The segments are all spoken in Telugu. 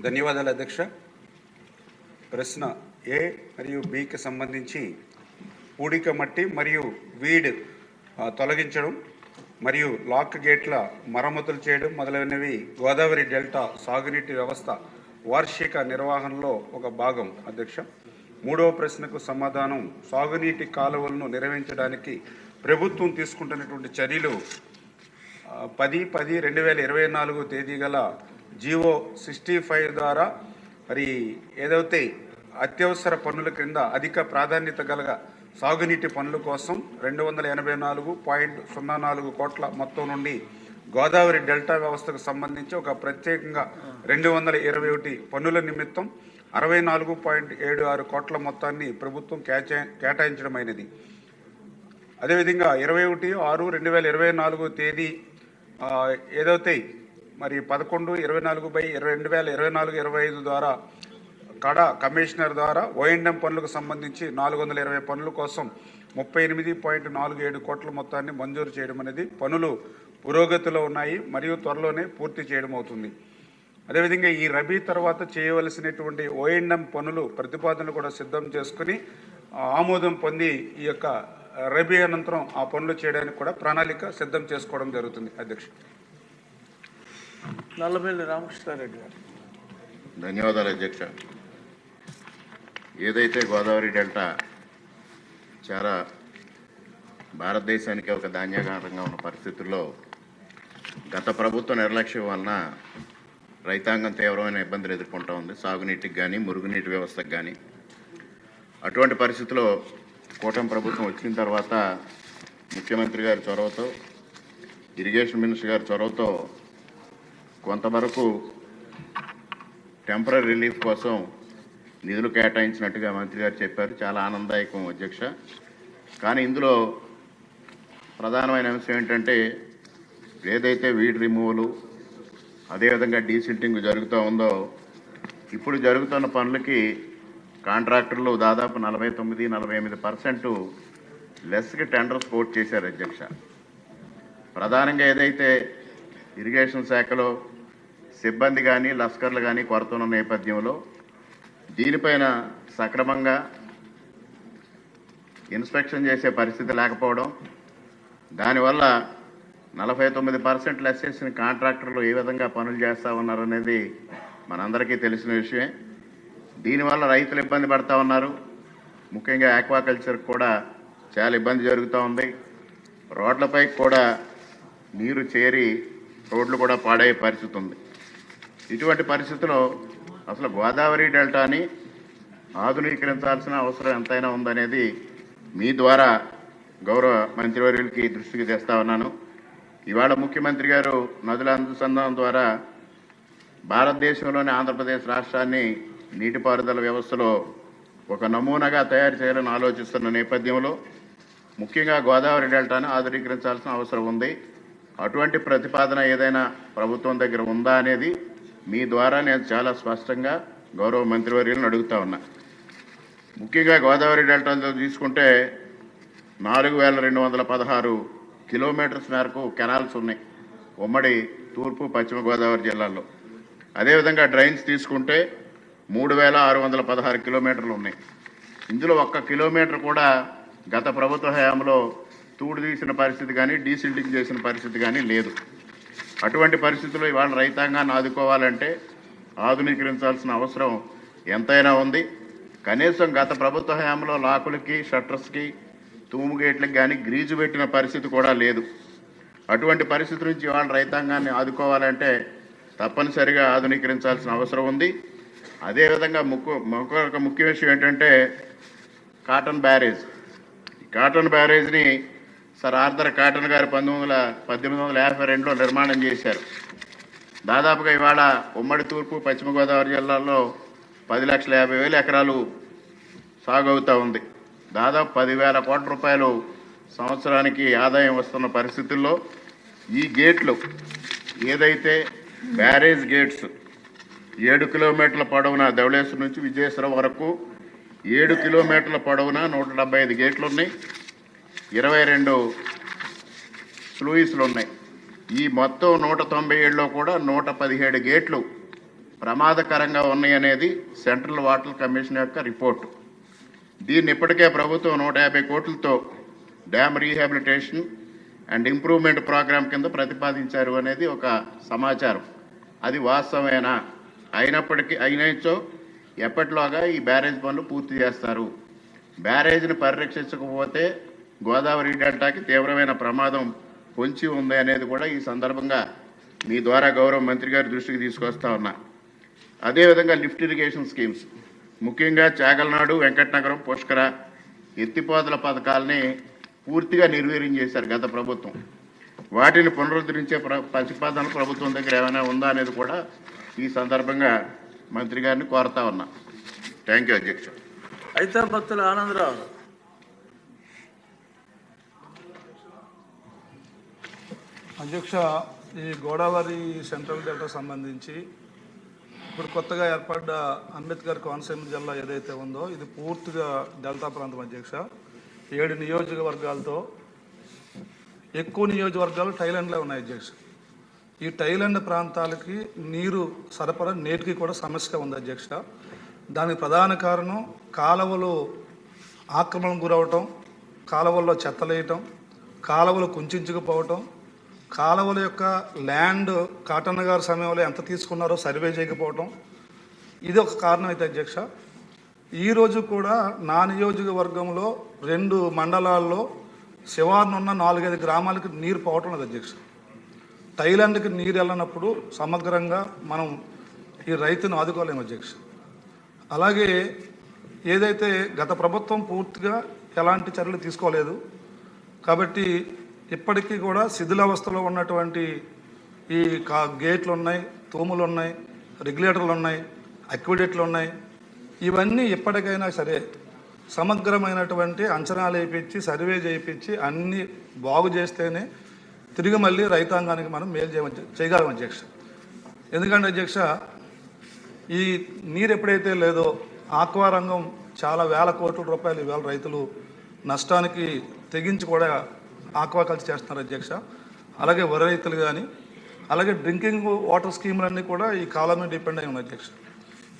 ధన్యవాదాలు అధ్యక్ష. ప్రశ్న ఏ మరియు బికి సంబంధించి పూడిక మట్టి మరియు వీడ్ తొలగించడం మరియు లాక్ గేట్ల మరమ్మతులు చేయడం మొదలైనవి గోదావరి డెల్టా సాగునీటి వ్యవస్థ వార్షిక నిర్వహణలో ఒక భాగం అధ్యక్ష. మూడవ ప్రశ్నకు సమాధానం సాగునీటి కాలువలను నిర్వహించడానికి ప్రభుత్వం తీసుకుంటున్నటువంటి చర్యలు పది పది రెండు వేల ఇరవై నాలుగు తేదీ గల జీవో సిక్స్టీ ఫైవ్ ద్వారా మరి ఏదైతే అత్యవసర పనుల క్రింద అధిక ప్రాధాన్యత గల సాగునీటి పనుల కోసం రెండు వందల ఎనభై నాలుగు పాయింట్ సున్నా నాలుగు కోట్ల మొత్తం నుండి గోదావరి డెల్టా వ్యవస్థకు సంబంధించి ఒక ప్రత్యేకంగా రెండు వందల ఇరవై ఒకటి పనుల నిమిత్తం అరవై నాలుగు పాయింట్ ఏడు ఆరు కోట్ల మొత్తాన్ని ప్రభుత్వం కేచా కేటాయించడమైనది. అదేవిధంగా ఇరవై ఒకటి ఆరు రెండు వేల ఇరవై నాలుగు తేదీ ఏదైతే మరి పదకొండు ఇరవై నాలుగు బై ఇరవై రెండు వేల ఇరవై నాలుగు ఇరవై ఐదు ద్వారా కడ కమిషనర్ ద్వారా ఓఎండ్ఎం పనులకు సంబంధించి నాలుగు వందల ఇరవై పనుల కోసం ముప్పై ఎనిమిది పాయింట్ నాలుగు ఏడు కోట్ల మొత్తాన్ని మంజూరు చేయడం అనేది పనులు పురోగతిలో ఉన్నాయి మరియు త్వరలోనే పూర్తి చేయడం అవుతుంది. అదేవిధంగా ఈ రబీ తర్వాత చేయవలసినటువంటి ఓఎండ్ఎం పనులు ప్రతిపాదనలు కూడా సిద్ధం చేసుకుని ఆమోదం పొంది ఈ యొక్క రబీ అనంతరం ఆ పనులు చేయడానికి కూడా ప్రణాళిక సిద్ధం చేసుకోవడం జరుగుతుంది. అధ్యక్ష నల్లమల్లి రామకృష్ణారెడ్డి గారు. ధన్యవాదాలు అధ్యక్ష. ఏదైతే గోదావరి డెల్టా చాలా భారతదేశానికి ఒక ధాన్యాగారంగా ఉన్న పరిస్థితుల్లో గత ప్రభుత్వ నిర్లక్ష్యం వలన రైతాంగం తీవ్రమైన ఇబ్బందులు ఎదుర్కొంటూ ఉంది. సాగునీటికి కానీ మురుగునీటి వ్యవస్థకు కానీ అటువంటి పరిస్థితిలో కూటమి ప్రభుత్వం వచ్చిన తర్వాత ముఖ్యమంత్రి గారి చొరవతో ఇరిగేషన్ మినిస్టర్ గారి చొరవతో కొంతవరకు టెంపరీ రిలీఫ్ కోసం నిధులు కేటాయించినట్టుగా మంత్రి గారు చెప్పారు. చాలా ఆనందదాయకం అధ్యక్ష. కానీ ఇందులో ప్రధానమైన అంశం ఏంటంటే ఏదైతే వీడ్ రిమూవలు అదేవిధంగా డీసిల్టింగ్ జరుగుతూ ఉందో ఇప్పుడు జరుగుతున్న పనులకి కాంట్రాక్టర్లు దాదాపు నలభై తొమ్మిది నలభై ఎనిమిది పర్సెంట్ లెస్కి టెండర్స్ కోట్ చేశారు అధ్యక్ష. ప్రధానంగా ఏదైతే ఇరిగేషన్ శాఖలో సిబ్బంది కానీ లస్కర్లు కానీ కొరత ఉన్న నేపథ్యంలో దీనిపైన సక్రమంగా ఇన్స్పెక్షన్ చేసే పరిస్థితి లేకపోవడం దానివల్ల నలభై తొమ్మిది పర్సెంట్ లెస్ చేసిన కాంట్రాక్టర్లు ఏ విధంగా పనులు చేస్తూ ఉన్నారనేది మనందరికీ తెలిసిన విషయమే. దీనివల్ల రైతులు ఇబ్బంది పడతా ఉన్నారు. ముఖ్యంగా ఆక్వాకల్చర్ కూడా చాలా ఇబ్బంది జరుగుతూ ఉంది. రోడ్లపై కూడా నీరు చేరి రోడ్లు కూడా పాడయ్యే పరిస్థితి ఉంది. ఇటువంటి పరిస్థితిలో అసలు గోదావరి డెల్టాని ఆధునీకరించాల్సిన అవసరం ఎంతైనా ఉందనేది మీ ద్వారా గౌరవ మంత్రివర్యులకి దృష్టికి తెస్తా ఉన్నాను. ఇవాళ ముఖ్యమంత్రి గారు నదుల అనుసంధానం ద్వారా భారతదేశంలోని ఆంధ్రప్రదేశ్ రాష్ట్రాన్ని నీటిపారుదల వ్యవస్థలో ఒక నమూనాగా తయారు చేయాలని ఆలోచిస్తున్న నేపథ్యంలో ముఖ్యంగా గోదావరి డెల్టాను ఆధునీకరించాల్సిన అవసరం ఉంది. అటువంటి ప్రతిపాదన ఏదైనా ప్రభుత్వం దగ్గర ఉందా అనేది మీ ద్వారా నేను చాలా స్పష్టంగా గౌరవ మంత్రివర్యులను అడుగుతా ఉన్నా. ముఖ్యంగా గోదావరి డెల్టాలో తీసుకుంటే నాలుగు వేల రెండు వందల పదహారు కిలోమీటర్స్ మేరకు కెనాల్స్ ఉన్నాయి. ఉమ్మడి తూర్పు పశ్చిమ గోదావరి జిల్లాల్లో. అదేవిధంగా డ్రైన్స్ తీసుకుంటే మూడు వేల ఆరు వందల పదహారు కిలోమీటర్లు ఉన్నాయి. ఇందులో ఒక్క కిలోమీటర్ కూడా గత ప్రభుత్వ హయాంలో తూడు తీసిన పరిస్థితి కానీ డీసిల్టింగ్ చేసిన పరిస్థితి కానీ లేదు. అటువంటి పరిస్థితుల్లో ఇవాళ రైతాంగాన్ని ఆదుకోవాలంటే ఆధునీకరించాల్సిన అవసరం ఎంతైనా ఉంది. కనీసం గత ప్రభుత్వ హయాంలో లాకులకి షట్టర్స్కి తూము గేట్లకి కానీ గ్రీజు పెట్టిన పరిస్థితి కూడా లేదు. అటువంటి పరిస్థితి నుంచి ఇవాళ రైతాంగాన్ని ఆదుకోవాలంటే తప్పనిసరిగా ఆధునీకరించాల్సిన అవసరం ఉంది. అదేవిధంగా ముక్కు ఒక ముఖ్య విషయం ఏంటంటే కాటన్ బ్యారేజ్. కాటన్ బ్యారేజ్ని సార్ ఆర్థర్ కాటన్ గారు పంతొమ్మిది వందల పద్దెనిమిది వందల యాభై రెండులో నిర్మాణం చేశారు. దాదాపుగా ఇవాళ ఉమ్మడి తూర్పు పశ్చిమ గోదావరి జిల్లాలో పది లక్షల యాభై వేల ఎకరాలు సాగు అవుతూ ఉంది. దాదాపు పదివేల కోట్ల రూపాయలు సంవత్సరానికి ఆదాయం వస్తున్న పరిస్థితుల్లో ఈ గేట్లు ఏదైతే బ్యారేజ్ గేట్స్ ఏడు కిలోమీటర్ల పొడవున ధవళేశ్వరం నుంచి విజయేశ్వరం వరకు ఏడు కిలోమీటర్ల పొడవున నూట ఐదు గేట్లు ఉన్నాయి ఇరవై రెండు స్లూయిస్లు ఉన్నాయి. ఈ మొత్తం నూట తొంభై ఏడులో కూడా నూట పదిహేడు గేట్లు ప్రమాదకరంగా ఉన్నాయనేది సెంట్రల్ వాటర్ కమిషన్ యొక్క రిపోర్టు. దీన్ని ఇప్పటికే ప్రభుత్వం నూట యాభై కోట్లతో dam rehabilitation and improvement program కింద ప్రతిపాదించారు అనేది ఒక సమాచారం. అది వాస్తవమేనా? అయినప్పటికీ అయినచో ఎప్పటిలోగా ఈ బ్యారేజ్ పనులు పూర్తి చేస్తారు? బ్యారేజ్ని పరిరక్షించకపోతే గోదావరి డెల్టాకి తీవ్రమైన ప్రమాదం పొంచి ఉంది అనేది కూడా ఈ సందర్భంగా మీ ద్వారా గౌరవ మంత్రి గారి దృష్టికి తీసుకొస్తా ఉన్నా. అదేవిధంగా లిఫ్ట్ ఇరిగేషన్ స్కీమ్స్. ముఖ్యంగా చాగల్నాడు వెంకటనగరం పుష్కర ఎత్తిపోతల పథకాలని పూర్తిగా నిర్వీర్యం చేశారు గత ప్రభుత్వం. వాటిని పునరుద్ధరించే ప్ర ప్రతిపాదన ప్రభుత్వం దగ్గర ఏమైనా ఉందా అనేది కూడా ఈ సందర్భంగా మంత్రి గారిని కోరుతా ఉన్నా. థ్యాంక్ యూ అధ్యక్ష అయితే భక్తులు ఆనందరావు. అధ్యక్ష ఈ గోదావరి సెంట్రల్ డెల్టా సంబంధించి ఇప్పుడు కొత్తగా ఏర్పడ్డ అంబేద్కర్ కోనసీమ జిల్లా ఏదైతే ఉందో ఇది పూర్తిగా డెల్టా ప్రాంతం అధ్యక్ష. ఏడు నియోజకవర్గాలతో ఎక్కువ నియోజకవర్గాలు టైలాండ్లో ఉన్నాయి అధ్యక్ష. ఈ టైలాండ్ ప్రాంతాలకి నీరు సరఫరా నేటికి కూడా సమస్య ఉంది అధ్యక్ష. దానికి ప్రధాన కారణం కాలువలు ఆక్రమణకు గురవటం కాలువల్లో చెత్తలేయటం కాలువలు కుంచుకుపోవటం కాలువల యొక్క ల్యాండ్ కాటన్ గారి సమయంలో ఎంత తీసుకున్నారో సర్వే చేయకపోవటం. ఇది ఒక కారణం అయితే అధ్యక్ష. ఈరోజు కూడా నా నియోజకవర్గంలో రెండు మండలాల్లో శివార్ను ఉన్న నాలుగైదు గ్రామాలకు నీరు పోవటం లేదు అధ్యక్ష. థైలాండ్కి నీరు వెళ్ళినప్పుడు సమగ్రంగా మనం ఈ రైతును ఆదుకోలేము అధ్యక్ష. అలాగే ఏదైతే గత ప్రభుత్వం పూర్తిగా ఎలాంటి చర్యలు తీసుకోలేదు కాబట్టి ఇప్పటికీ కూడా శిథిలావస్థలో ఉన్నటువంటి ఈ కా గేట్లు ఉన్నాయి తూములు ఉన్నాయి రెగ్యులేటర్లు ఉన్నాయి అక్విడేట్లు ఉన్నాయి ఇవన్నీ ఎప్పటికైనా సరే సమగ్రమైనటువంటి అంచనాలు వేయించి సర్వే చేయించి అన్నీ బాగు చేస్తేనే తిరిగి మళ్ళీ రైతాంగానికి మనం మేలు చేయ చేయగలం అధ్యక్ష. ఎందుకంటే అధ్యక్ష ఈ నీరు ఎప్పుడైతే లేదో ఆక్వా రంగం చాలా వేల కోట్ల రూపాయలు ఇవాళ రైతులు నష్టానికి తెగించి కూడా ఆక్వాకల్చర్ చేస్తున్నారు అధ్యక్ష. అలాగే వరి రైతులు కానీ అలాగే డ్రింకింగ్ వాటర్ స్కీములన్నీ కూడా ఈ కాలం మీద డిపెండ్ అయి ఉన్నాయి అధ్యక్ష.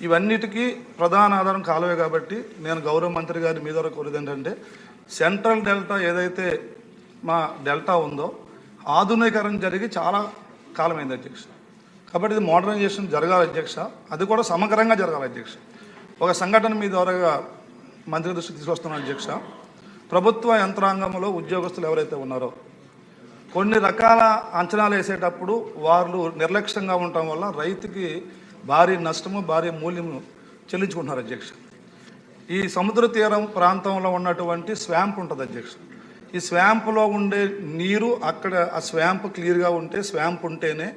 ఇవన్నిటికీ ప్రధాన ఆధారం కాలువే కాబట్టి నేను గౌరవ మంత్రి గారి మీద కోరేది ఏంటంటే సెంట్రల్ డెల్టా ఏదైతే మా డెల్టా ఉందో ఆధునీకరణ జరిగి చాలా కాలమైంది అధ్యక్ష. కాబట్టి ఇది మోడర్నైజేషన్ జరగాలి అధ్యక్ష. అది కూడా సమగ్రంగా జరగాలి అధ్యక్ష. ఒక సంఘటన మీ ద్వారా మంత్రి దృష్టికి తీసుకొస్తున్నాను అధ్యక్ష. ప్రభుత్వ యంత్రాంగంలో ఉద్యోగస్తులు ఎవరైతే ఉన్నారో కొన్ని రకాల అంచనాలు వేసేటప్పుడు వాళ్ళు నిర్లక్ష్యంగా ఉండటం వల్ల రైతుకి భారీ నష్టము భారీ మూల్యము చెల్లించుకుంటున్నారు అధ్యక్ష. ఈ సముద్ర తీరం ప్రాంతంలో ఉన్నటువంటి స్వాంప్ ఉంటుంది అధ్యక్ష. ఈ స్వాంప్లో ఉండే నీరు అక్కడ ఆ స్వాంప్ క్లియర్గా ఉంటే స్వాంప్ ఉంటేనే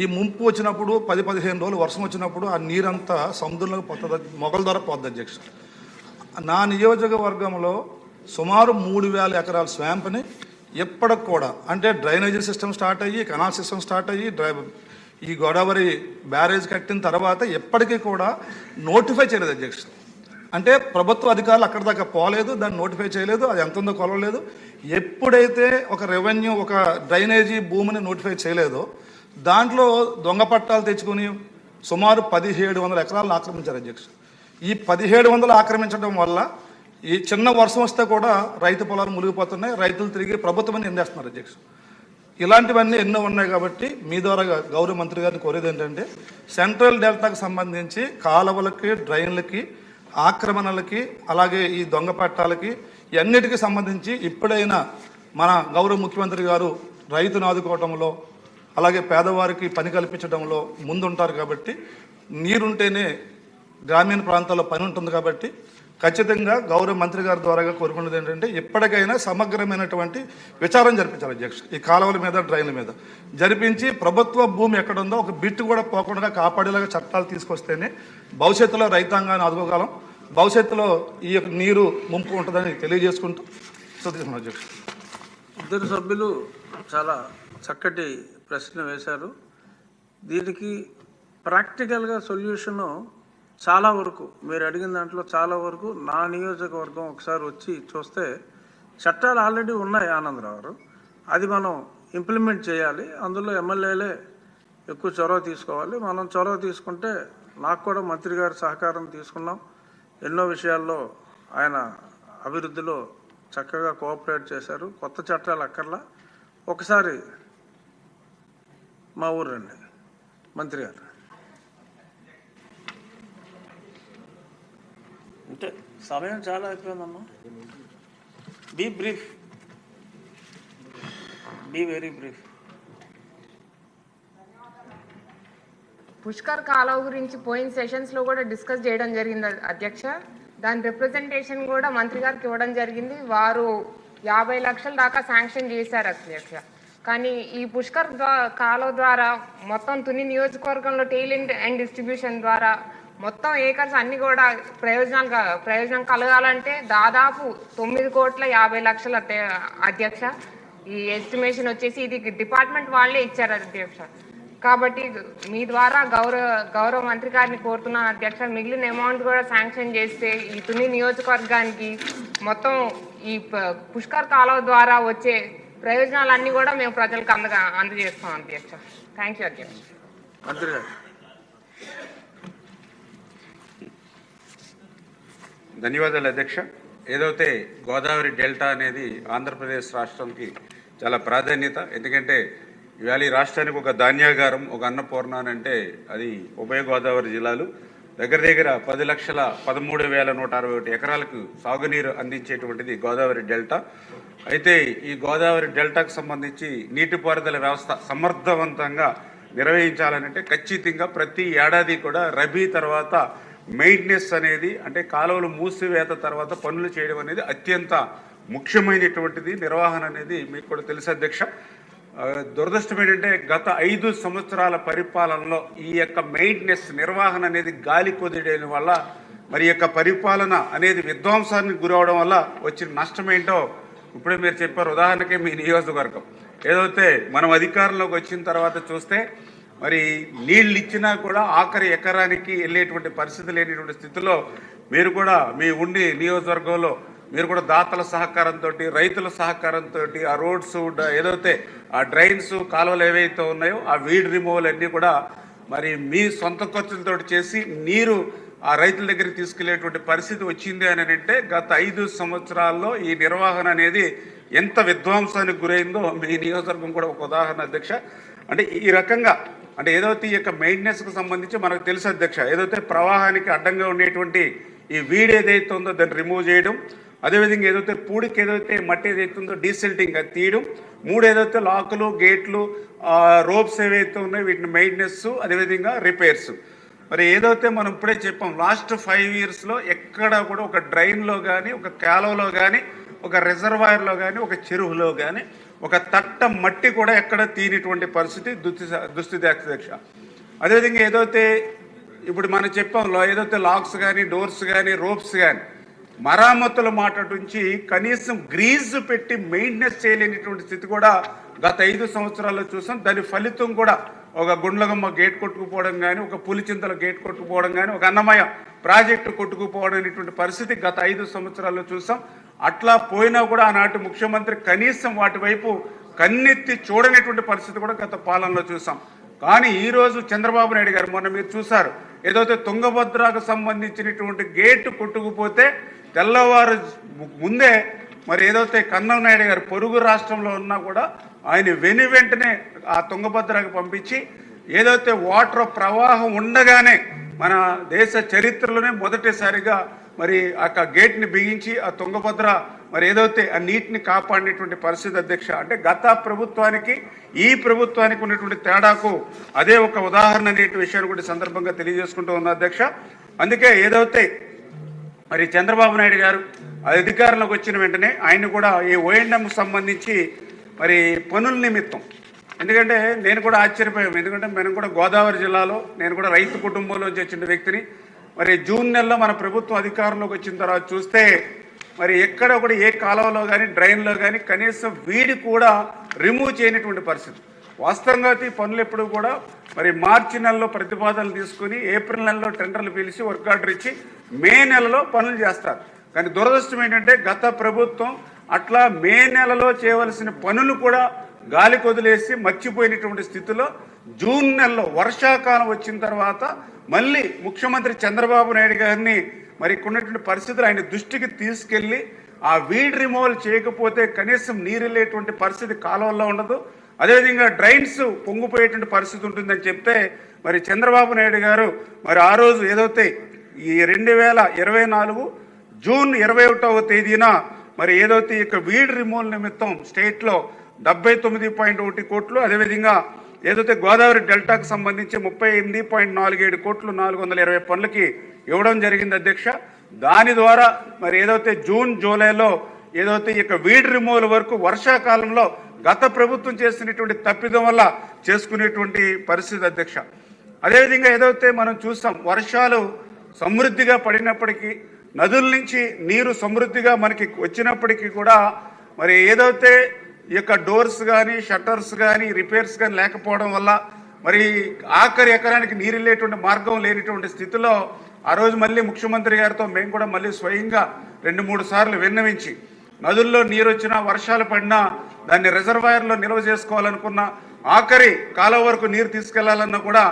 ఈ ముంపు వచ్చినప్పుడు పది పదిహేను రోజులు వర్షం వచ్చినప్పుడు ఆ నీరంతా సముద్రంలోకి పోతుంది మొగల ద్వారా పోతుంది అధ్యక్ష. నా నియోజకవర్గంలో సుమారు మూడు వేల ఎకరాల స్వాంప్ని ఎప్పటికి కూడా అంటే డ్రైనేజీ సిస్టమ్ స్టార్ట్ అయ్యి కెనాల్ సిస్టమ్ స్టార్ట్ అయ్యి డ్రై ఈ గోదావరి బ్యారేజ్ కట్టిన తర్వాత ఎప్పటికీ కూడా నోటిఫై చేయలేదు అధ్యక్ష అంటే ప్రభుత్వ అధికారులు అక్కడ దాకా పోలేదు దాన్ని నోటిఫై చేయలేదు అది ఎంత ఉందో కొలవలేదు. ఎప్పుడైతే ఒక రెవెన్యూ ఒక డ్రైనేజీ భూమిని నోటిఫై చేయలేదో దాంట్లో దొంగ పట్టాలు తెచ్చుకొని సుమారు పదిహేడు వందల ఎకరాలను ఆక్రమించారు అధ్యక్షుడు. ఈ పదిహేడు వందలు ఆక్రమించడం వల్ల ఈ చిన్న వర్షం వస్తే కూడా రైతు పొలాలు మునిగిపోతున్నాయి. రైతులు తిరిగి ప్రభుత్వం నిందేస్తున్నారు అధ్యక్ష. ఇలాంటివన్నీ ఎన్నో ఉన్నాయి కాబట్టి మీ ద్వారా గౌరవ మంత్రి గారిని కోరేది ఏంటంటే సెంట్రల్ డెల్టాకు సంబంధించి కాలువలకి డ్రైన్లకి ఆక్రమణలకి అలాగే ఈ దొంగ పట్టాలకి ఇవన్నిటికీ సంబంధించి ఇప్పుడైనా మన గౌరవ ముఖ్యమంత్రి గారు రైతును ఆదుకోవటంలో అలాగే పేదవారికి పని కల్పించడంలో ముందుంటారు కాబట్టి నీరుంటేనే గ్రామీణ ప్రాంతాల్లో పని ఉంటుంది కాబట్టి ఖచ్చితంగా గౌరవ మంత్రి గారి ద్వారాగా కోరుకున్నది ఏంటంటే ఎప్పటికైనా సమగ్రమైనటువంటి విచారం జరిపించాలి అధ్యక్ష ఈ కాలువల మీద డ్రైన్ల మీద. జరిపించి ప్రభుత్వ భూమి ఎక్కడుందో ఒక బిట్టు కూడా పోకుండా కాపాడేలాగా చట్టాలు తీసుకొస్తేనే భవిష్యత్తులో రైతాంగాన్ని ఆదుకోగలం. భవిష్యత్తులో ఈ యొక్క నీరు ముంపు ఉంటుందని తెలియజేసుకుంటూ అధ్యక్ష. ఇద్దరు సభ్యులు చాలా చక్కటి ప్రశ్న వేశారు. దీనికి ప్రాక్టికల్గా సొల్యూషను చాలా వరకు మీరు అడిగిన దాంట్లో చాలా వరకు నా నియోజకవర్గం ఒకసారి వచ్చి చూస్తే చట్టాలు ఆల్రెడీ ఉన్నాయి ఆనందరావు గారు. అది మనం ఇంప్లిమెంట్ చేయాలి. అందులో ఎమ్మెల్యేలే ఎక్కువ చొరవ తీసుకోవాలి. మనం చొరవ తీసుకుంటే నాకు కూడా మంత్రి గారి సహకారం తీసుకున్నాం. ఎన్నో విషయాల్లో ఆయన అభివృద్ధిలో చక్కగా కోఆపరేట్ చేశారు. కొత్త చట్టాలు అక్కర్లా. ఒకసారి మా ఊరు రండి మంత్రి గారు. అంటే సమయం చాలా అయిపోయిందమ్మా. Be brief be very brief Pushkar కాలువ గురించి పోయిన సెషన్స్లో కూడా డిస్కస్ చేయడం జరిగింది అధ్యక్ష. దాని రిప్రజెంటేషన్ కూడా మంత్రి గారికి ఇవ్వడం జరిగింది. వారు యాభై లక్షల దాకా శాంక్షన్ చేశారు అధ్యక్ష. కానీ ఈ పుష్కర్ కాలువ ద్వారా మొత్తం తుని నియోజకవర్గంలో టెయిల్ అండ్ డిస్ట్రిబ్యూషన్ ద్వారా మొత్తం ఏకర్స్ అన్ని కూడా ప్రయోజనాలు క- ప్రయోజనం కలగాలంటే దాదాపు తొమ్మిది కోట్ల యాభై లక్షల అధ్యక్ష. ఈ ఎస్టిమేషన్ వచ్చేసి ఇది డిపార్ట్మెంట్ వాళ్ళే ఇచ్చారు అధ్యక్ష. కాబట్టి మీ ద్వారా గౌరవ గౌరవ మంత్రి గారిని కోరుతున్నాను అధ్యక్ష మిగిలిన అమౌంట్ కూడా శాంక్షన్ చేస్తే ఈ తుని నియోజకవర్గానికి మొత్తం ఈ ప- పుష్కర్ కాలువ ద్వారా వచ్చే ప్రయోజనాలన్నీ కూడా మేము ప్రజలకు అందగా అందజేస్తాం అధ్యక్ష. థ్యాంక్ యూ అధ్యక్ష మంత్రి గారు ధన్యవాదాలు అధ్యక్ష. ఏదైతే గోదావరి డెల్టా అనేది ఆంధ్రప్రదేశ్ రాష్ట్రంకి చాలా ప్రాధాన్యత ఎందుకంటే ఇవాళ ఈ రాష్ట్రానికి ఒక ధాన్యాగారం ఒక అన్నపూర్ణ అని అంటే అది ఉభయ గోదావరి జిల్లాలు. దగ్గర దగ్గర పది లక్షల పదమూడు వేల నూట అరవై ఒకటి ఎకరాలకు సాగునీరు అందించేటువంటిది గోదావరి డెల్టా. అయితే ఈ గోదావరి డెల్టాకు సంబంధించి నీటిపారుదల వ్యవస్థ సమర్థవంతంగా నిర్వహించాలనంటే ఖచ్చితంగా ప్రతి ఏడాది కూడా రబీ తర్వాత మెయింటెనెన్స్ అనేది అంటే కాలువలు మూసివేత తర్వాత పనులు చేయడం అనేది అత్యంత ముఖ్యమైనటువంటిది. నిర్వహణ అనేది మీకు కూడా తెలుసు అధ్యక్ష. దురదృష్టం ఏంటంటే గత ఐదు సంవత్సరాల పరిపాలనలో ఈ యొక్క మెయింటెనెన్స్ నిర్వహణ అనేది గాలి కుదిరేయడం వల్ల మరి యొక్క పరిపాలన అనేది విధ్వంసానికి గురవడం వల్ల వచ్చిన నష్టం ఏంటో ఇప్పుడే మీరు చెప్పారు. ఉదాహరణకి మీ నియోజకవర్గం. ఏదైతే మనం అధికారంలోకి వచ్చిన తర్వాత చూస్తే మరి నీళ్ళు ఇచ్చినా కూడా ఆఖరి ఎకరానికి వెళ్ళేటువంటి పరిస్థితి లేనిటువంటి స్థితిలో మీరు కూడా మీ ఉండి నియోజకవర్గంలో మీరు కూడా దాతల సహకారంతో రైతుల సహకారంతో ఆ రోడ్స్ ఏదైతే ఆ డ్రైన్స్ కాలువలు ఏవైతే ఉన్నాయో ఆ వీడ్ రిమూవల్ అన్నీ కూడా మరి మీ సొంత ఖర్చులతో చేసి నీరు ఆ రైతుల దగ్గరికి తీసుకెళ్ళేటువంటి పరిస్థితి వచ్చింది అని అంటే గత ఐదు సంవత్సరాల్లో ఈ నిర్వహణ అనేది ఎంత విధ్వంసానికి గురైందో మీ నియోజకవర్గం కూడా ఒక ఉదాహరణ అధ్యక్ష. అంటే ఈ రకంగా అంటే ఏదైతే ఈ యొక్క మెయింటెనెన్స్కి సంబంధించి మనకు తెలుసు అధ్యక్ష. ఏదైతే ప్రవాహానికి అడ్డంగా ఉండేటువంటి ఈ వీడ్ ఏదైతే ఉందో దాన్ని రిమూవ్ చేయడం అదేవిధంగా ఏదైతే పూడికి ఏదైతే మట్టి ఏదైతే ఉందో డీసెల్టింగ్ అది తీయడం మూడు ఏదైతే లాకులు గేట్లు రోప్స్ ఏవైతే ఉన్నాయో వీటిని మెయింటెనెన్స్ అదేవిధంగా రిపేర్స్ మరి ఏదైతే మనం ఇప్పుడే చెప్పాం లాస్ట్ ఫైవ్ ఇయర్స్లో ఎక్కడ కూడా ఒక డ్రైన్లో కానీ ఒక కాలువలో కానీ ఒక రిజర్వాయర్లో కానీ ఒక చెరువులో కానీ ఒక తట్ట మట్టి కూడా ఎక్కడ తీనిటువంటి పరిస్థితి దుస్థి దుస్థితి అధ్యక్ష అదేవిధంగా ఏదైతే ఇప్పుడు మనం చెప్పాం ఏదైతే లాక్స్ కానీ డోర్స్ కానీ రోప్స్ కానీ మరామతుల మాట నుంచి కనీసం గ్రీజ్ పెట్టి మెయింటెనెన్స్ చేయలేనిటువంటి స్థితి కూడా గత ఐదు సంవత్సరాల్లో చూసాం. దాని ఫలితం కూడా ఒక గుండ్లగమ్మ గేట్ కొట్టుకుపోవడం కానీ ఒక పులిచింతల గేట్ కొట్టుకుపోవడం కానీ ఒక అన్నమయ్య ప్రాజెక్టు కొట్టుకుపోవడం అనేటువంటి పరిస్థితి గత ఐదు సంవత్సరాల్లో చూసాం. అట్లా పోయినా కూడా ఆనాటి ముఖ్యమంత్రి కనీసం వాటి వైపు కన్నెత్తి చూడనటువంటి పరిస్థితి కూడా గత పాలనలో చూసాం. కానీ ఈరోజు చంద్రబాబు నాయుడు గారు మొన్న మీరు చూసారు ఏదైతే తుంగభద్రకు సంబంధించినటువంటి గేటు కొట్టుకుపోతే తెల్లవారు ముందే మరి ఏదైతే కన్నం నాయుడు గారు పొరుగు రాష్ట్రంలో ఉన్నా కూడా ఆయన వెను వెంటనే ఆ తుంగభద్రకు పంపించి ఏదైతే వాటర్ ప్రవాహం ఉండగానే మన దేశ చరిత్రలోనే మొదటిసారిగా మరి ఆ గేట్ని బిగించి ఆ తుంగభద్ర మరి ఏదైతే ఆ నీటిని కాపాడినటువంటి పరిస్థితి అధ్యక్ష అంటే గత ప్రభుత్వానికి ఈ ప్రభుత్వానికి ఉన్నటువంటి తేడాకు అదే ఒక ఉదాహరణ అనేటి విషయాన్ని కూడా సందర్భంగా తెలియజేసుకుంటూ ఉన్న అధ్యక్ష. అందుకే ఏదైతే మరి చంద్రబాబు నాయుడు గారు అధికారంలోకి వచ్చిన వెంటనే ఆయన కూడా ఈ ఓఎండ్ఎం సంబంధించి మరి పనుల నిమిత్తం. ఎందుకంటే నేను కూడా ఆశ్చర్యపోయాం ఎందుకంటే మనం కూడా గోదావరి జిల్లాలో నేను కూడా రైతు కుటుంబంలోంచి వచ్చిన వ్యక్తిని. మరి జూన్ నెలలో మన ప్రభుత్వం అధికారంలోకి వచ్చిన తర్వాత చూస్తే మరి ఎక్కడ కూడా ఏ కాలువలో కానీ డ్రైన్లో కానీ కనీసం వీడి కూడా రిమూవ్ చేయనటువంటి పరిస్థితి. వాస్తవంగా ఈ పనులు ఎప్పుడు కూడా మరి మార్చి నెలలో ప్రతిపాదనలు తీసుకుని ఏప్రిల్ నెలలో టెండర్లు పిలిచి వర్క్ ఆర్డర్ ఇచ్చి మే నెలలో పనులు చేస్తారు. కానీ దురదృష్టం ఏంటంటే గత ప్రభుత్వం అట్లా మే నెలలో చేయవలసిన పనులు కూడా గాలి కొదిలేసి మర్చిపోయినటువంటి స్థితిలో జూన్ నెలలో వర్షాకాలం వచ్చిన తర్వాత మళ్ళీ ముఖ్యమంత్రి చంద్రబాబు నాయుడు గారిని మరి ఇక్కడ ఉన్నటువంటి పరిస్థితులు ఆయన దృష్టికి తీసుకెళ్ళి ఆ వీడ్ రిమూవల్ చేయకపోతే కనీసం నీరు లేటువంటి పరిస్థితి కాలువల్లో ఉండదు. అదేవిధంగా డ్రైన్స్ పొంగిపోయేటువంటి పరిస్థితి ఉంటుందని చెప్తే మరి చంద్రబాబు నాయుడు గారు మరి ఆ రోజు ఏదైతే ఈ రెండు వేల ఇరవై నాలుగు జూన్ ఇరవై ఒకటవ తేదీన మరి ఏదైతే ఇక వీడ్ రిమూవల్ నిమిత్తం స్టేట్లో డెబ్బై తొమ్మిది పాయింట్ ఒకటి కోట్లు అదేవిధంగా ఏదైతే గోదావరి డెల్టాకు సంబంధించి ముప్పై ఎనిమిది పాయింట్ నాలుగు ఏడు కోట్లు నాలుగు వందల ఇరవై పనులకి ఇవ్వడం జరిగింది అధ్యక్ష. దాని ద్వారా మరి ఏదైతే జూన్ జూలైలో ఏదైతే ఇక వీడ్ రిమూవల్ వరకు వర్షాకాలంలో గత ప్రభుత్వం చేసినటువంటి తప్పిదం వల్ల చేసుకునేటువంటి పరిస్థితి అధ్యక్ష. అదేవిధంగా ఏదైతే మనం చూస్తాం వర్షాలు సమృద్ధిగా పడినప్పటికీ నదుల నుంచి నీరు సమృద్ధిగా మనకి వచ్చినప్పటికీ కూడా మరి ఏదైతే ఈ యొక్క డోర్స్ కానీ షట్టర్స్ కానీ రిపేర్స్ కానీ లేకపోవడం వల్ల మరి ఆఖరి ఎకరానికి నీరు వెళ్ళేటువంటి మార్గం లేనిటువంటి స్థితిలో ఆ రోజు మళ్ళీ ముఖ్యమంత్రి గారితో మేము కూడా మళ్ళీ స్వయంగా రెండు మూడు సార్లు విన్నవించి నదుల్లో నీరు వచ్చినా వర్షాలు పడినా దాన్ని రిజర్వాయర్లో నిల్వ చేసుకోవాలనుకున్న ఆఖరి కాలం వరకు నీరు తీసుకెళ్ళాలన్నా కూడా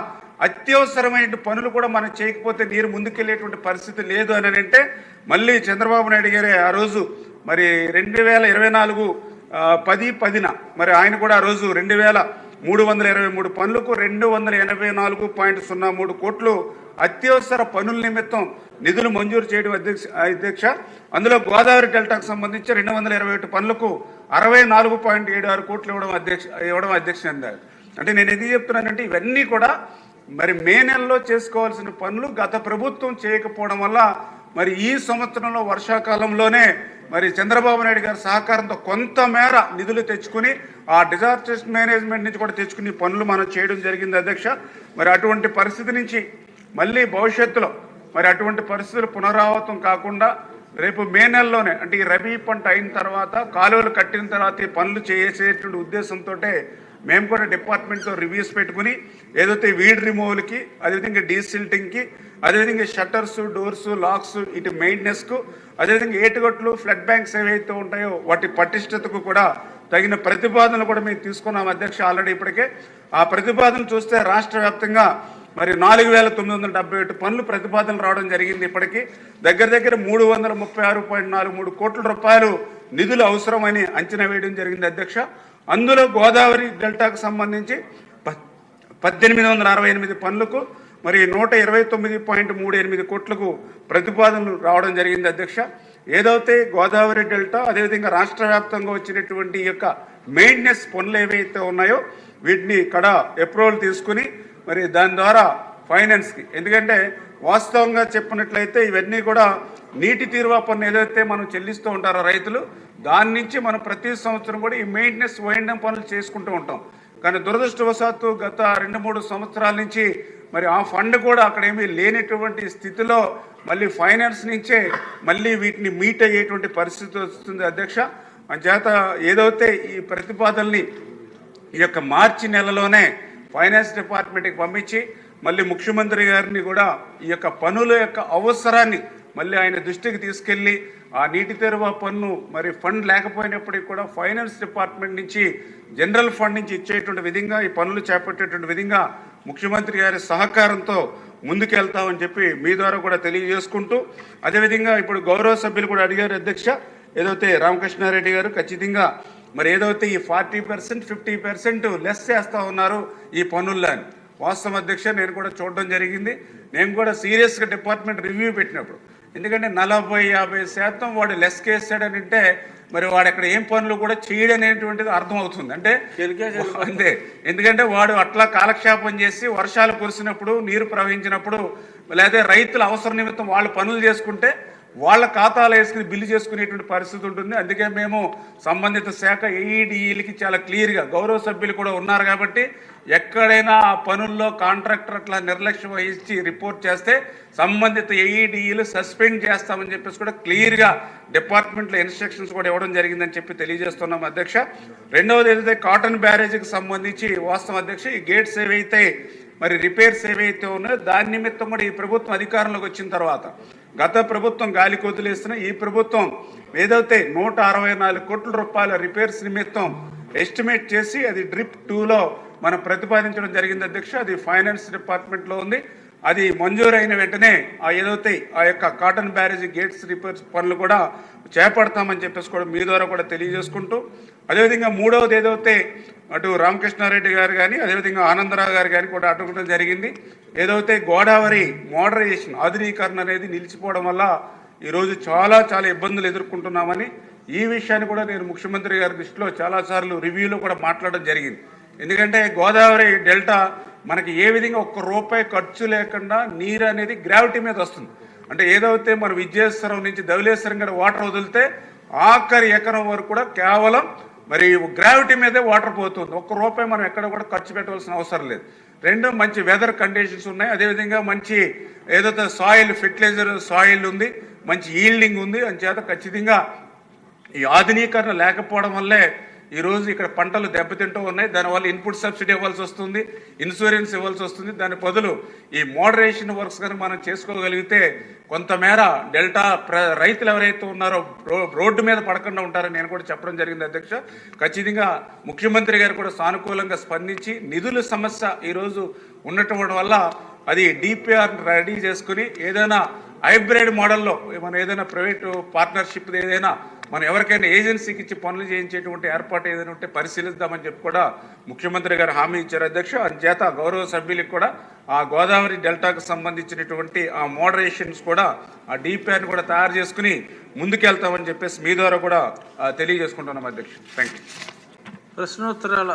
అత్యవసరమైన పనులు కూడా మనం చేయకపోతే నీరు ముందుకెళ్ళేటువంటి పరిస్థితి లేదు అని అంటే మళ్ళీ చంద్రబాబు నాయుడు గారే ఆ రోజు మరి రెండు వేల ఇరవై నాలుగు పది పదిన మరి ఆయన కూడా ఆ రోజు రెండు వేల మూడు వందల ఇరవై మూడు పనులకు రెండు వందల ఎనభై నాలుగు పాయింట్ సున్నా మూడు కోట్లు అత్యవసర పనుల నిమిత్తం నిధులు మంజూరు చేయడం అధ్యక్ష అధ్యక్ష. అందులో గోదావరి డెల్టాకు సంబంధించి రెండు వందల ఇరవై ఒకటి పనులకు అరవై నాలుగు పాయింట్ ఏడు ఆరు కోట్లు ఇవ్వడం అధ్యక్ష ఇవ్వడం అధ్యక్ష అందారు అంటే నేను ఎందుకు చెప్తున్నానంటే ఇవన్నీ కూడా మరి మే నెలలో చేసుకోవాల్సిన పనులు గత ప్రభుత్వం చేయకపోవడం వల్ల మరి ఈ సంవత్సరంలో వర్షాకాలంలోనే మరి చంద్రబాబు నాయుడు గారి సహకారంతో కొంతమేర నిధులు తెచ్చుకుని ఆ డిజాస్టర్ మేనేజ్మెంట్ నుంచి కూడా తెచ్చుకుని పనులు మనం చేయడం జరిగింది అధ్యక్ష. మరి అటువంటి పరిస్థితి నుంచి మళ్ళీ భవిష్యత్తులో మరి అటువంటి పరిస్థితులు పునరావృతం కాకుండా రేపు మే నెలలోనే అంటే ఈ రబీ పంట అయిన తర్వాత కాలువలు కట్టిన తర్వాత ఈ పనులు చేసేటువంటి ఉద్దేశంతో మేము కూడా డిపార్ట్మెంట్తో రివ్యూస్ పెట్టుకుని ఏదైతే వీడ్ రిమూవల్కి అదేవిధంగా డీసిల్టింగ్కి అదేవిధంగా షట్టర్స్ డోర్స్ లాక్స్ ఇటు మెయింటెనెన్స్కు అదేవిధంగా ఏటుగట్లు ఫ్లడ్ బ్యాంక్స్ ఏవైతే ఉంటాయో వాటి పటిష్టతకు కూడా తగిన ప్రతిపాదనలు కూడా మేము తీసుకున్నాం అధ్యక్ష ఆల్రెడీ ఇప్పటికే. ఆ ప్రతిపాదన చూస్తే రాష్ట్ర వ్యాప్తంగా మరి నాలుగు వేల తొమ్మిది వందల డెబ్బై ఒకటి పనులు ప్రతిపాదనలు రావడం జరిగింది ఇప్పటికీ. దగ్గర దగ్గర మూడు వందల ముప్పై ఆరు పాయింట్ నాలుగు మూడు కోట్ల రూపాయలు నిధులు అవసరమని అంచనా వేయడం జరిగింది అధ్యక్ష. అందులో గోదావరి డెల్టాకు సంబంధించి ప- పద్దెనిమిది వందల అరవై ఎనిమిది పనులకు మరి నూట ఇరవై తొమ్మిది పాయింట్ మూడు ఎనిమిది కోట్లకు ప్రతిపాదనలు రావడం జరిగింది అధ్యక్ష. ఏదైతే గోదావరి డెల్టా అదేవిధంగా రాష్ట్ర వ్యాప్తంగా వచ్చినటువంటి యొక్క మెయింటెనెన్స్ పనులు ఏవైతే ఉన్నాయో వీటిని కడ అప్రూవల్ తీసుకుని మరి దాని ద్వారా ఫైనాన్స్కి ఎందుకంటే వాస్తవంగా చెప్పినట్లయితే ఇవన్నీ కూడా నీటి తీరువా పన్ను ఏదైతే మనం చెల్లిస్తూ ఉంటారో రైతులు దాని నుంచి మనం ప్రతి సంవత్సరం కూడా ఈ మెయింటెనెన్స్ వైండం పనులు చేసుకుంటూ ఉంటాం. కానీ దురదృష్టవశాత్తు గత రెండు మూడు సంవత్సరాల నుంచి మరి ఆ ఫండ్ కూడా అక్కడ ఏమీ లేనటువంటి స్థితిలో మళ్ళీ ఫైనాన్స్ నుంచే మళ్ళీ వీటిని మీట్ అయ్యేటువంటి పరిస్థితి వస్తుంది అధ్యక్ష. చేత ఏదైతే ఈ ప్రతిపాదనని ఈ యొక్క మార్చి నెలలోనే ఫైనాన్స్ డిపార్ట్మెంట్కి పంపించి మళ్ళీ ముఖ్యమంత్రి గారిని కూడా ఈ యొక్క పనుల యొక్క అవసరాన్ని మళ్ళీ ఆయన దృష్టికి తీసుకెళ్ళి ఆ నీటి తెరువ పన్ను మరి ఫండ్ లేకపోయినప్పటికీ కూడా ఫైనాన్స్ డిపార్ట్మెంట్ నుంచి జనరల్ ఫండ్ నుంచి ఇచ్చేటువంటి విధంగా ఈ పనులు చేపట్టేటువంటి విధంగా ముఖ్యమంత్రి గారి సహకారంతో ముందుకెళ్తామని చెప్పి మీ ద్వారా కూడా తెలియజేసుకుంటూ అదేవిధంగా ఇప్పుడు గౌరవ సభ్యులు కూడా అడిగారు అధ్యక్ష ఏదైతే రామకృష్ణారెడ్డి గారు ఖచ్చితంగా మరి ఏదైతే ఈ forty percent fifty percent less చేస్తూ ఉన్నారు ఈ పనుల్లో అని వాస్తవం అధ్యక్ష నేను కూడా చూడడం జరిగింది. నేను కూడా సీరియస్గా డిపార్ట్మెంట్ రివ్యూ పెట్టినప్పుడు. ఎందుకంటే నలభై యాభై శాతం వాడు లెస్ కేసాడని అంటే మరి వాడు అక్కడ ఏం పనులు కూడా చేయడనేటువంటిది అర్థం అవుతుంది అంటే అంతే. ఎందుకంటే వాడు అట్లా కాలక్షేపం చేసి వర్షాలు కురిసినప్పుడు నీరు ప్రవహించినప్పుడు లేదా రైతుల అవసర నిమిత్తం వాళ్ళు పనులు చేసుకుంటే వాళ్ళ ఖాతాలు వేసుకుని బిల్లు చేసుకునేటువంటి పరిస్థితి ఉంటుంది. అందుకే మేము సంబంధిత శాఖ ఏఈడిఈలకి చాలా క్లియర్గా గౌరవ సభ్యులు కూడా ఉన్నారు కాబట్టి ఎక్కడైనా ఆ పనుల్లో కాంట్రాక్టర్ అట్లా నిర్లక్ష్యం వహించి రిపోర్ట్ చేస్తే సంబంధిత ఏఈడిఈలు సస్పెండ్ చేస్తామని చెప్పేసి కూడా క్లియర్గా డిపార్ట్మెంట్లో ఇన్స్ట్రక్షన్స్ కూడా ఇవ్వడం జరిగిందని చెప్పి తెలియజేస్తున్నాం అధ్యక్ష. రెండవది ఏదైతే కాటన్ బ్యారేజ్కి సంబంధించి వాస్తవం అధ్యక్ష ఈ గేట్స్ ఏవైతే మరి రిపేర్స్ ఏవైతే ఉన్నాయో దాని నిమిత్తం కూడా ఈ ప్రభుత్వం అధికారంలోకి వచ్చిన తర్వాత గత ప్రభుత్వం గాలి కొదిలేస్తున్న ఈ ప్రభుత్వం ఏదైతే నూట అరవై నాలుగు కోట్ల రూపాయల రిపేర్స్ నిమిత్తం ఎస్టిమేట్ చేసి అది డ్రిప్ టూలో మనం ప్రతిపాదించడం జరిగింది అధ్యక్ష. అది ఫైనాన్స్ డిపార్ట్మెంట్లో ఉంది. అది మంజూరైన వెంటనే ఆ ఏదైతే ఆ యొక్క కాటన్ బ్యారేజ్ గేట్స్ రిపేర్స్ పనులు కూడా చేపడతామని చెప్పేసి కూడా మీ ద్వారా కూడా తెలియజేసుకుంటూ అదేవిధంగా మూడవది ఏదైతే అటు రామకృష్ణారెడ్డి గారు కానీ అదేవిధంగా ఆనందరావు గారు కానీ కూడా అడ్డుకోవడం జరిగింది. ఏదైతే గోదావరి మోడరైజేషన్ ఆధునీకరణ అనేది నిలిచిపోవడం వల్ల ఈరోజు చాలా చాలా ఇబ్బందులు ఎదుర్కొంటున్నామని ఈ విషయాన్ని కూడా నేను ముఖ్యమంత్రి గారి దృష్టిలో చాలాసార్లు రివ్యూలో కూడా మాట్లాడడం జరిగింది. ఎందుకంటే గోదావరి డెల్టా మనకి ఏ విధంగా ఒక్క రూపాయి ఖర్చు లేకుండా నీరు అనేది గ్రావిటీ మీద వస్తుంది. అంటే ఏదైతే మనం విజయేశ్వరం నుంచి ధవలేశ్వరం కూడా వాటర్ వదిలితే ఆఖరి ఎకరం వరకు కూడా కేవలం మరి గ్రావిటీ మీదే వాటర్ పోతుంది. ఒక్క రూపాయి మనం ఎక్కడ కూడా ఖర్చు పెట్టవలసిన అవసరం లేదు. రెండు మంచి వెదర్ కండిషన్స్ ఉన్నాయి. అదేవిధంగా మంచి ఏదైతే సాయిల్ ఫెర్టిలైజర్ సాయిల్ ఉంది మంచి ఈల్డింగ్ ఉంది. అని చేత ఖచ్చితంగా ఈ ఆధునీకరణ లేకపోవడం వల్లే ఈరోజు ఇక్కడ పంటలు దెబ్బతింటూ ఉన్నాయి. దానివల్ల ఇన్పుట్ సబ్సిడీ ఇవ్వాల్సి వస్తుంది ఇన్సూరెన్స్ ఇవ్వాల్సి వస్తుంది. దాని బదులు ఈ మోడరేషన్ వర్క్స్ కనుక మనం చేసుకోగలిగితే కొంతమేర డెల్టా ప్ర రైతులు ఎవరైతే ఉన్నారో రో రోడ్డు మీద పడకుండా ఉంటారని నేను కూడా చెప్పడం జరిగింది అధ్యక్ష. ఖచ్చితంగా ముఖ్యమంత్రి గారు కూడా సానుకూలంగా స్పందించి నిధుల సమస్య ఈరోజు ఉండటం వల్ల అది డిపిఆర్ రెడీ చేసుకుని ఏదైనా హైబ్రిడ్ మోడల్లో మనం ఏదైనా ప్రైవేటు పార్ట్నర్షిప్ ఏదైనా మనం ఎవరికైనా ఏజెన్సీకి ఇచ్చి పనులు చేయించేటువంటి ఏర్పాటు ఏదైనా ఉంటే పరిశీలిద్దామని చెప్పి కూడా ముఖ్యమంత్రి గారు హామీ ఇచ్చారు అధ్యక్ష. అందుచేత గౌరవ సభ్యులకు కూడా ఆ గోదావరి డెల్టాకు సంబంధించినటువంటి ఆ మోడరేషన్స్ కూడా ఆ డిపిఆర్ని కూడా తయారు చేసుకుని ముందుకెళ్తామని చెప్పేసి మీ ద్వారా కూడా తెలియజేసుకుంటున్నాం అధ్యక్ష. థ్యాంక్ యూ ప్రశ్నోత్తరాల